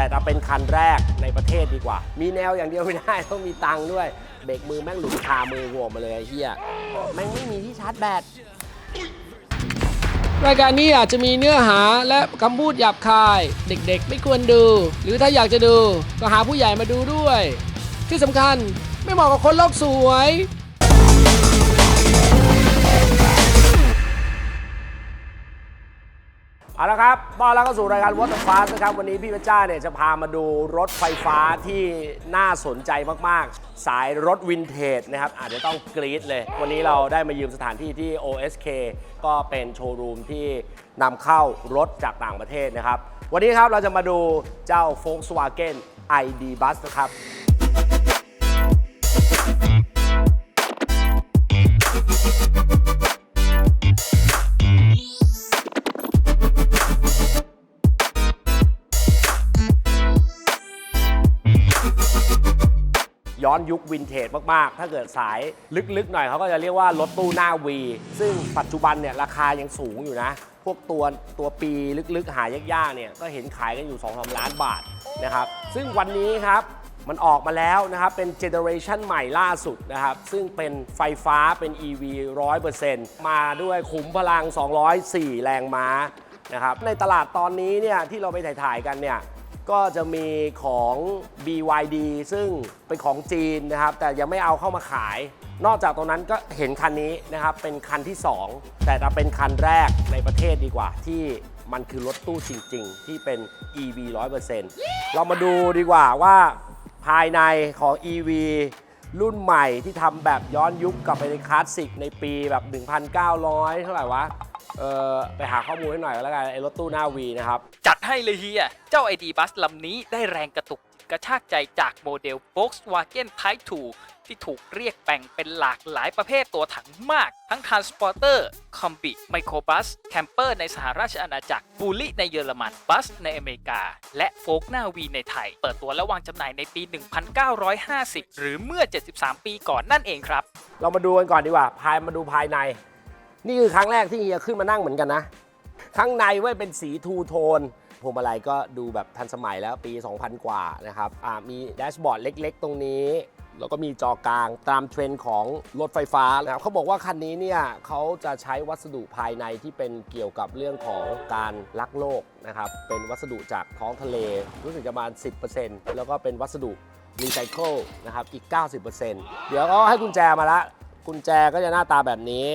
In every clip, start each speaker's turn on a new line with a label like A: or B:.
A: แต่จะเป็นคันแรกในประเทศดีกว่า มีแนวอย่างเดียวไม่ได้ต้องมีตังค์ด้วย เบรกมือแม่งหลุดคามือโวมาเลยไอ้เฮียแม่งไม่มีที่ชาร์จแบต
B: รายการนี้อาจจะมีเนื้อหาและคำพูดหยาบคาย เด็กๆ ไม่ควรดู หรือถ้าอยากจะดู ก็หาผู้ใหญ่มาดูด้วย ที่สำคัญไม่เหมาะกับคนโลกสวย
A: เอาละครับตอนแล้วก็สู่รายการ Water Fast นะครับ วันนี้พี่เพชรจ้าเนี่ยจะพามาดูรถไฟฟ้าที่น่าสนใจมาก ๆ สายรถวินเทจนะครับ อาจจะต้องกรี๊ดเลย วันนี้เราได้มายืมสถานที่ที่ OSK ก็เป็นโชว์รูมที่นำเข้ารถจากต่างประเทศนะครับ วันนี้ครับเราจะมาดูเจ้า Volkswagen ID Bus นะครับ ย้อนยุควินเทจมาก ๆ ถ้าเกิดสายลึก ๆ หน่อยเขาก็จะเรียกว่ารถตู้หน้าวีซึ่งปัจจุบันเนี่ยราคายังสูงอยู่นะ พวกตัวตัวปีลึก ๆ หายาก ๆ เนี่ย ก็เห็นขายกันอยู่2อสล้านบาทนะครับ ซึ่งวันนี้ครับมันออกมาแล้วนะครับ เป็นเจเนอเรชันใหม่ล่าสุดนะครับ ซึ่งเป็นไฟฟ้าเป็น EV 100%มาด้วยขุมพลัง 204 แรงม้านะครับ ในตลาดตอนนี้เนี่ยที่เราไปถ่ายๆกันเนี่ย ก็จะมีของ BYD ซึ่งเป็นของจีนนะครับ แต่ยังไม่เอาเข้ามาขาย นอกจากตรงนั้นก็เห็นคันนี้นะครับ เป็นคันที่ 2 แต่จะเป็นคันแรกในประเทศดีกว่า ที่มันคือรถตู้จริง ๆ ที่เป็น EV 100%เรามาดูดีกว่าว่าภายในของ EV รุ่นใหม่ที่ทำแบบย้อนยุคกลับไปในคลาสสิกในปีแบบ 1,900 เท่าไหร่วะ เออไปหาข้อมูลให้หน่อยก็แล้วกันไอ้รถตู้หน้าวีนะครับ
C: จัดให้เลยเฮีย เจ้า ID Bus ลำนี้ได้แรงกระตุกกระชากใจจากโมเดล Volkswagen Type 2 ที่ถูกเรียกแบ่งเป็นหลากหลายประเภทตัวถังมาก ทั้ง Transporter Combi Microbus Camper ในสหราชอาณาจักร b u l l y ในเยอรมัน Bus ในอเมริกา และโฟกหน้าวีในไทย เปิดตัวและวางจำหน่ายในปี 1950 หรือเมื่อ 73 ปีก่อนนั่นเองครับ
A: เรามาดูกันก่อนดีกว่า ภายมาดูภายใน นี่คือครั้งแรกที่เฮียขึ้นมานั่งเหมือนกันนะ ข้างในเว้ยเป็นสีทูโทนพวงมาลัยก็ดูแบบทันสมัยแล้วปี 2000 กว่านะครับมีแดชบอร์ดเล็กๆ ตรงนี้ แล้วก็มีจอกลางตามเทรนด์ของรถไฟฟ้านะครับเขาบอกว่าคันนี้เนี่ยเขาจะใช้วัสดุภายในที่เป็นเกี่ยวกับเรื่องของการรักโลกนะครับ เป็นวัสดุจากท้องทะเล รู้สึกจะประมาณ 10%แล้วก็เป็นวัสดุรีไซเคิลนะครับอีก 90%เดี๋ยวก็ให้กุญแจมาละกุญแจก็จะหน้าตาแบบนี้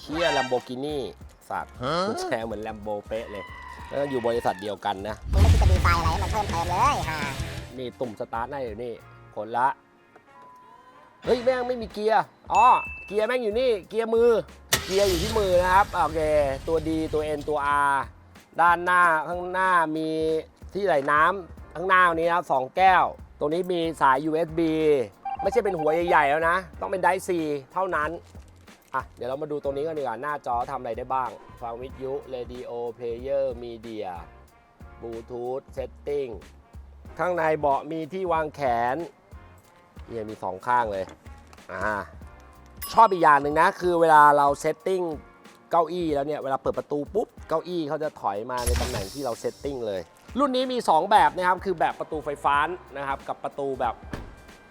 A: เชียแลมโบกินี่สัตว์กุญแจเหมือนแลมโบเป๊ะเลย แล้วก็อยู่บริษัทเดียวกันนะ
D: มึงไม่คิดจะดีไซน์อะไรให้มันเพิ่มเติมเลยฮ่า
A: นี่ตุ่มสตาร์ทได้อยู่นี่คนละ เฮ้ยแม่งไม่มีเกียร์อ๋อเกียร์แม่งอยู่นี่ เกียร์มือ เกียร์อยู่ที่มือนะครับโอเคตัว D ตัว N ตัว R ด้านหน้าข้างหน้ามีที่ไหลน้ำข้างหน้านี้นะครับสองแก้ว ตรงนี้มีสาย USB ไม่ใช่เป็นหัวใหญ่ ๆ แล้วนะ ต้องเป็นไดซีเท่านั้น อะเดี๋ยวเรามาดูตรงนี้กันดีกว่าหน้าจอทำอะไรได้บ้าง ฟังวิทยุเรดิโอเพลเยอร์มีเดียบลูทูธเซตติ้งข้างในเบาะมีที่วางแขนเนี่ยมีสองข้างเลยอ่าชอบอีกอย่างหนึ่งนะ คือเวลาเราเซตติ้งเก้าอี้แล้วเนี่ย เวลาเปิดประตูปุ๊บ เก้าอี้เขาจะถอยมาในตำแหน่งที่เราเซตติ้งเลย รุ่นนี้มี 2 แบบนะครับ คือแบบประตูไฟฟ้านะครับ กับประตูแบบ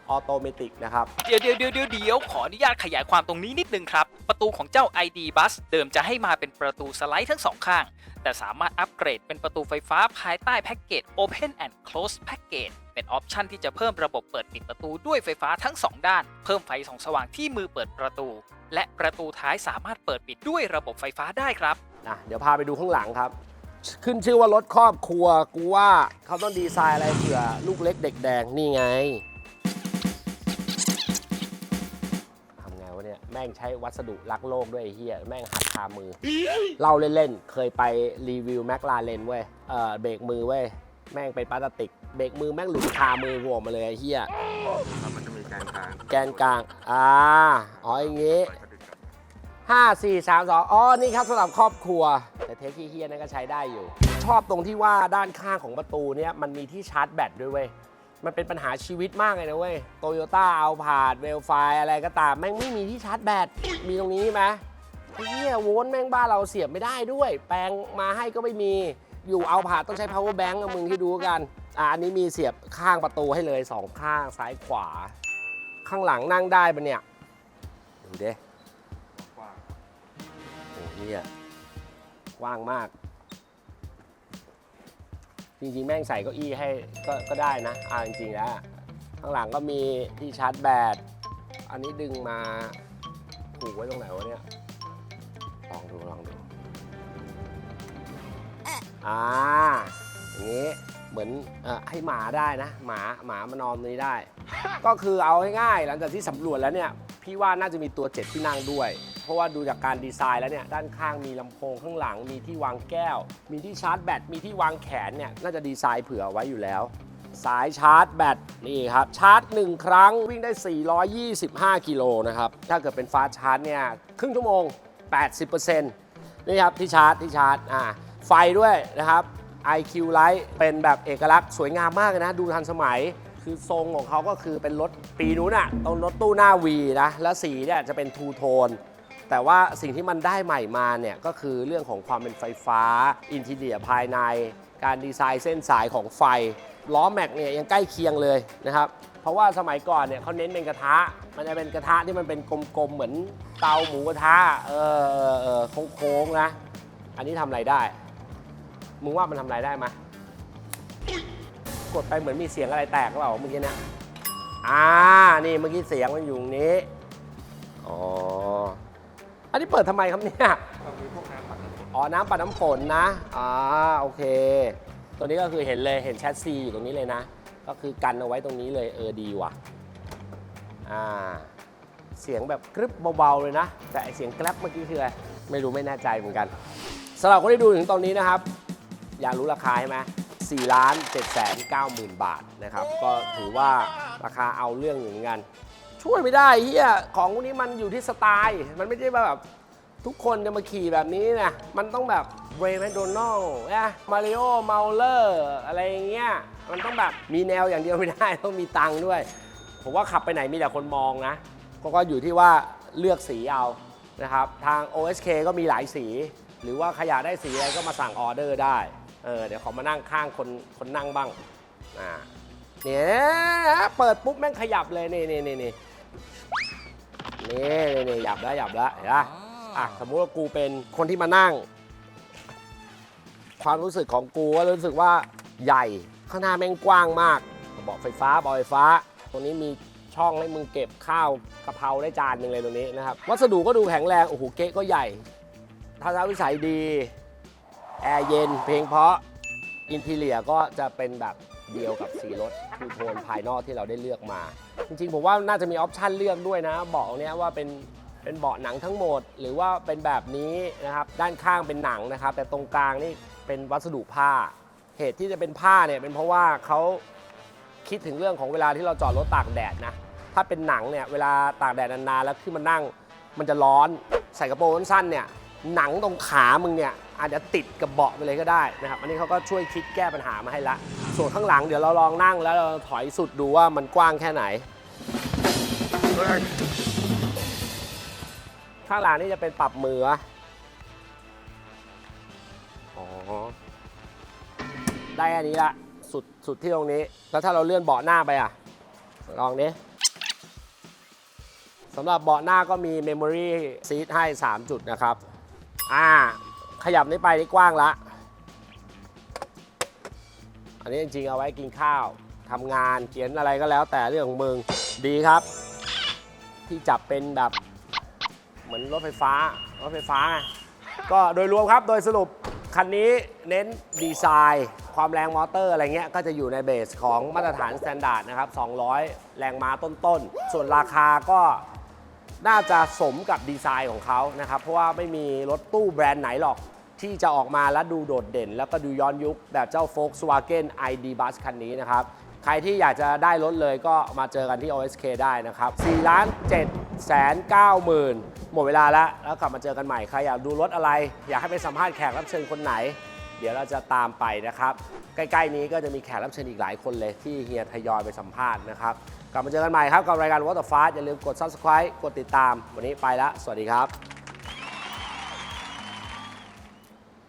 A: ออโตเมติกนะครับ
C: เดี๋ยวเดี๋ยวเดี๋ยวเดี๋ยวเดี๋ยวขออนุญาตขยายความตรงนี้นิดนึงครับ ประตูของเจ้า ID Bus เดิมจะให้มาเป็นประตูสไลด์ทั้งสองข้าง แต่สามารถอัปเกรดเป็นประตูไฟฟ้าภายใต้แพ็กเกจ Open and Close Package เป็นออปชันที่จะเพิ่มระบบเปิดปิดประตูด้วยไฟฟ้าทั้ง 2 ด้าน เพิ่มไฟส่องสว่างที่มือเปิดประตู และประตูท้ายสามารถเปิดปิดด้วยระบบไฟฟ้าได้ครับ
A: นะเดี๋ยวพาไปดูข้างหลังครับ ขึ้นชื่อว่ารถครอบครัวกูว่าเขาต้องดีไซน์อะไรเผื่อลูกเล็กเด็กแดงนี่ไง เนี่ยแม่งใช้วัสดุรักโลกด้วยไอ้เฮียแม่งหักคามือ เล่าเล่นๆ เคยไปรีวิวแมคลาเรนเว้ยเออเบรกมือเว้ยแม่งเป็นพลาสติก เบรกมือแม่งหลุดคามือหัวมาเลยไอ้เฮีย
E: ครับมันจะมีการกลาง
A: แกนกลางอ่าอ๋ออย่างงี้5 4 3 2อ๋อนี่ครับสำหรับครอบครัว แต่เทคที่เฮียนั่นก็ใช้ได้อยู่ ชอบตรงที่ว่าด้านข้างของประตูเนี่ยมันมีที่ชาร์จแบตด้วยเว้ย มันเป็นปัญหาชีวิตมากเลยนะเว้ยโตโยต้าเอาผาดเวลไฟอะไรก็ตามแม่งไม่มีที่ชาร์จแบตมีตรงนี้ไหมเฮียโวลต์แม่งบ้านเราเสียบไม่ได้ด้วย แปลงมาให้ก็ไม่มีอยู่เอาผาดต้องใช้ power bank มึงที่ดูกันอะอันนี้มีเสียบข้างประตูให้เลยสองข้างซ้ายขวา ข้างหลังนั่งได้ปะเนี่ยดูเด้างโอ้เนี่ยกว้างมาก จริงๆ แม่งใส่เก้าอี้ให้ก็ก็ได้นะเอาจริงๆแล้วข้างหลังก็มีที่ชาร์จแบต อันนี้ดึงมาผูกไว้ตรงไหนวะเนี่ย ลองดูลองดู อ่า อย่างนี้ เหมือนเออให้หมาได้นะ หมาหมามานอนตรงนี้ได้ ก็คือเอาง่ายๆหลังจากที่สำรวจแล้วเนี่ย พี่ว่าน่าจะมีตัวเจ็ดที่นั่งด้วย เพราะว่าดูจากการดีไซน์แล้วเนี่ยด้านข้างมีลำโพงข้างหลัง มีที่วางแก้ว มีที่ชาร์จแบตมีที่วางแขนเนี่ยน่าจะดีไซน์เผื่อไว้อยู่แล้ว สายชาร์จแบตนี่ครับชาร์จ 1 ครั้งวิ่งได้ 425 กิโลนะครับถ้าเกิดเป็นฟาสชาร์จเนี่ยครึ่งชั่วโมง 80%นี่ครับที่ชาร์จที่ชาร์จอ่าไฟด้วยนะครับ IQ Light เป็นแบบเอกลักษณ์สวยงามมากเลยนะ ดูทันสมัยคือทรงของเขาก็คือเป็นรถปีนู้นอะตรงรถตู้หน้าวีนะ แล้วสีเนี่ยจะเป็นทูโทน แต่ว่าสิ่งที่มันได้ใหม่มาเนี่ยก็คือเรื่องของความเป็นไฟฟ้า อินทีเดียภายใน การดีไซน์เส้นสายของไฟ ล้อแม็กเนี่ยยังใกล้เคียงเลยนะครับ เพราะว่าสมัยก่อนเนี่ยเขาเน้นเป็นกระทะ มันจะเป็นกระทะที่มันเป็นกลมๆ เหมือนเตาหมูกระทะ เออเออโค้งๆนะ อันนี้ทำอะไรได้ มึงว่ามันทำอะไรได้ไหมกดไปเหมือนมีเสียงอะไรแตกหรือเปล่าเมื่อกี้เนี่ยอ่า นี่เมื่อกี้เสียงมันอยู่ตรงนี้ อ๋อ อันนี้เปิดทำไมครับเนี่ยอ๋อ น้ำปัดน้ำฝนนะ อ่า โอเค ตัวนี้ก็คือเห็นเลย เห็นแชสซีอยู่ตรงนี้เลยนะ ก็คือกันเอาไว้ตรงนี้เลย เออ ดีว่ะ อ่า เสียงแบบกรึบเบาๆเลยนะ แต่ไอ้เสียงแกร็บเมื่อกี้คืออะไร ไม่รู้ไม่แน่ใจเหมือนกันสำหรับคนที่ดูถึงตอนนี้นะครับ อยากรู้ราคาใช่ไหม4ล้าน7แสน9หมื่นบาทนะครับ ก็ถือว่าราคาเอาเรื่องอยู่เหมือนกัน ช่วยไม่ได้เฮียของพวกนี้มันอยู่ที่สไตล์ มันไม่ใช่ว่าแบบทุกคนจะมาขี่แบบนี้นะ มันต้องแบบเรย์แมคโดนัลนะมาริโอเมาเลอร์อะไรอย่างเงี้ย มันต้องแบบมีแนวอย่างเดียวไม่ได้ ต้องมีตังค์ด้วย ผมว่าขับไปไหนมีแต่คนมองนะ ก็อยู่ที่ว่าเลือกสีเอานะครับ ทาง OSK ก็มีหลายสี หรือว่าขยากได้สีอะไรก็มาสั่งออเดอร์ได้ เออ เดี๋ยวขอมานั่งข้างคนคนนั่งบ้าง อ่า เนี่ย เปิดปุ๊บแม่งขยับเลย นี่นี่นี่ นี่นี่นี่นี่หยับแล้วหยับแล้วเห็นปะอะสมมุติว่ากูเป็นคนที่มานั่ง ความรู้สึกของกูก็รู้สึกว่าใหญ่ข้างหน้าแม่งกว้างมากเบาะไฟฟ้าเบาะไฟฟ้า ตรงนี้มีช่องให้มึงเก็บข้าวกะเพราได้จานหนึ่งเลยตรงนี้นะครับวัสดุก็ดูแข็งแรงโอ้โหเก๊ะก็ใหญ่ทัศนวิสัยดีแอร์เย็นเพลงเพราะอินทีเลียก็จะเป็นแบบ เดียวกับสีรถทูโทนภายนอกที่เราได้เลือกมา จริงๆ ผมว่าน่าจะมีออปชันเลือกด้วยนะเบาะเนี้ยว่าเป็นเป็นเบาะหนังทั้งหมด หรือว่าเป็นแบบนี้นะครับด้านข้างเป็นหนังนะครับ แต่ตรงกลางนี่เป็นวัสดุผ้า เหตุที่จะเป็นผ้าเนี่ยเป็นเพราะว่าเขาคิดถึงเรื่องของเวลาที่เราจอดรถตากแดดนะถ้าเป็นหนังเนี่ยเวลาตากแดดนานๆแล้วขึ้นมานั่ง มันจะร้อนใส่กระโปรงสั้นเนี่ยหนังตรงขามึงเนี่ย อาจจะติดกับเบาะไปเลยก็ได้นะครับ อันนี้เขาก็ช่วยคิดแก้ปัญหามาให้ละ ส่วนข้างหลังเดี๋ยวเราลองนั่งแล้วเราถอยสุดดูว่ามันกว้างแค่ไหน ข้างหลังนี่จะเป็นปรับมืออ๋อ ได้อันนี้ละสุดสุดที่ตรงนี้ แล้วถ้าเราเลื่อนเบาะหน้าไปอะ ลองนี้สำหรับเบาะหน้าก็มี Memory Seat ให้ 3 จุดนะครับ อ่า ขยับนี้ไปนี่กว้างละ อันนี้จริงๆเอาไว้กินข้าวทำงานเขียนอะไรก็แล้วแต่เรื่องของมึงดีครับ ที่จับเป็นแบบเหมือนรถไฟฟ้ารถไฟฟ้าไงก็โดยรวมครับโดยสรุปคันนี้เน้นดีไซน์ ความแรงมอเตอร์อะไรเงี้ยก็จะอยู่ในเบสของมาตรฐานสแตนดาร์ดนะครับ 200 แรงม้าต้นๆ ส่วนราคาก็น่าจะสมกับดีไซน์ของเขานะครับ เพราะว่าไม่มีรถตู้แบรนด์ไหนหรอก ที่จะออกมาแล้วดูโดดเด่น แล้วก็ดูย้อนยุคแบบเจ้า Volkswagen ID Bus คันนี้นะครับ ใครที่อยากจะได้รถเลยก็มาเจอกันที่ OSK ได้นะครับ4ล้าน7แสน9หมื่นหมดเวลาแล้ว แล้วกลับมาเจอกันใหม่ ใครอยากดูรถอะไร อยากให้ไปสัมภาษณ์แขกรับเชิญคนไหน เดี๋ยวเราจะตามไปนะครับ ใกล้ๆนี้ก็จะมีแขกรับเชิญอีกหลายคนเลยที่เฮียทยอยไปสัมภาษณ์นะครับ กลับมาเจอกันใหม่ครับกับรายการ What the Fast อย่าลืมกด Subscribe กดติดตาม วันนี้ไปแล้ว สวัสดีครับ